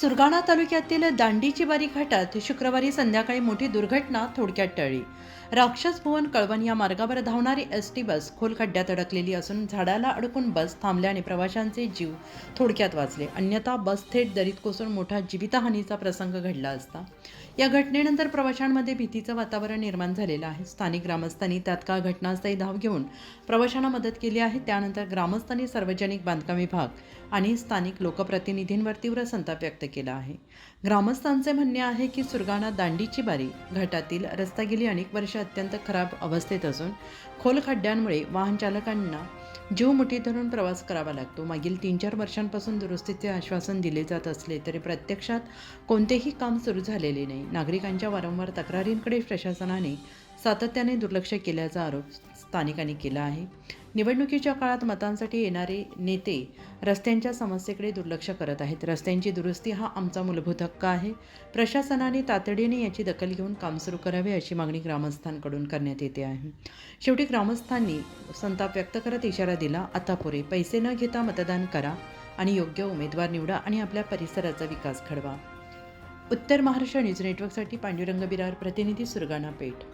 सुरगाणा तालुक्यातील दांडीची बारी घाटात शुक्रवारी संध्याकाळी मोठी दुर्घटना थोडक्यात टळली. राक्षस भुवन कळवण या मार्गावर धावणारी एस टी बस खोल खड्ड्यात अडकलेली असून झाडाला अडकून बस थांबल्याने प्रवाशांचे जीव थोडक्यात वाचले. अन्यथा बस थेट दरीत कोसळून मोठा जीवितहानीचा प्रसंग घडला असता. या घटनेनंतर प्रवाशांमध्ये भीतीचं वातावरण निर्माण झालेलं आहे. स्थानिक ग्रामस्थांनी तात्काळ घटनास्थळी धाव घेऊन प्रवाशांना मदत केली आहे. त्यानंतर ग्रामस्थांनी सार्वजनिक बांधकाम विभाग आणि स्थानिक लोकप्रतिनिधींवर तीव्र संताप व्यक्त केला आहे. ग्रामस्थांचे म्हणणे आहे की सुरगाणा दांडीची बारी घाटातील रस्ता गेली अनेक वर्ष अत्यंत खराब अवस्थेत असून खोल खड्ड्यांमुळे वाहन चालकांना जीव मुठी धरून प्रवास करावा लागतो. मागील तीन चार वर्षांपासून दुरुस्तीचे आश्वासन दिले जात असले तरी प्रत्यक्षात कोणतेही काम सुरू झालेले नाही. नागरिकांच्या वारंवार तक्रारींकडे प्रशासनाने सातत्याने दुर्लक्ष केल्याचा आरोप स्थानिकांनी केला आहे. निवडणुकीच्या काळात मतांसाठी येणारे नेते रस्त्यांच्या समस्येकडे दुर्लक्ष करत आहेत. रस्त्यांची दुरुस्ती हा आमचा मूलभूत हक्क आहे. प्रशासनाने तातडीने याची दखल घेऊन काम सुरू करावे अशी मागणी ग्रामस्थांकडून करण्यात येते आहे. शेवटी ग्रामस्थांनी संताप व्यक्त करत इशारा दिला आता पुरे पैसे न घेता मतदान करा आणि योग्य उमेदवार निवडा आणि आपल्या परिसराचा विकास घडवा. उत्तर महाराष्ट्र न्यूज नेटवर्कसाठी पांडुरंग बिरार प्रतिनिधी सुरगाणा पेठ.